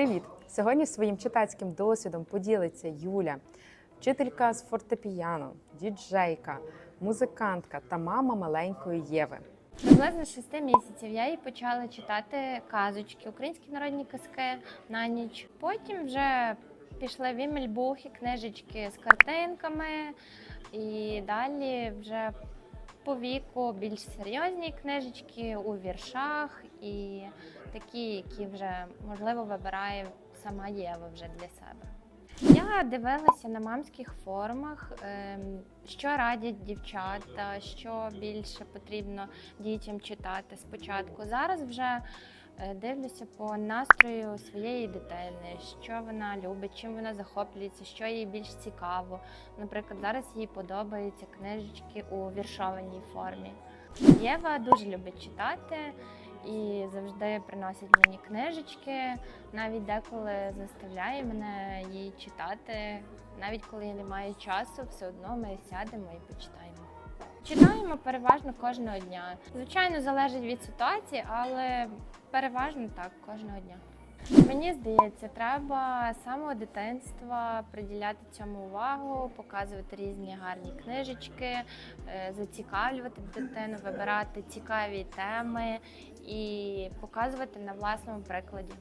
Привіт! Сьогодні своїм читацьким досвідом поділиться Юля, вчителька з фортепіано, діджейка, музикантка та мама маленької Єви. Приблизно шести місяців я їй почала читати казочки, українські народні казки на ніч. Потім вже пішли вімельбухи, книжечки з картинками, і далі вже по віку більш серйозні книжечки у віршах і такі, які вже можливо вибирає сама Єва вже для себе. Я дивилася на мамських форумах, ем, що радять дівчата, що більше потрібно дітям читати спочатку. Зараз вже дивлюся по настрою своєї дитини, що вона любить, чим вона захоплюється, що їй більш цікаво. Наприклад, зараз їй подобаються книжечки у віршованій формі. Єва дуже любить читати і завжди приносить мені книжечки. Навіть деколи заставляє мене її читати. Навіть коли я не маю часу, все одно ми сядемо і почитаємо. Читаємо переважно кожного дня. Звичайно, залежить від ситуації, але переважно так кожного дня. Мені здається, треба з самого дитинства приділяти цьому увагу, показувати різні гарні книжечки, е, зацікавлювати дитину, вибирати цікаві теми і показувати на власному прикладі.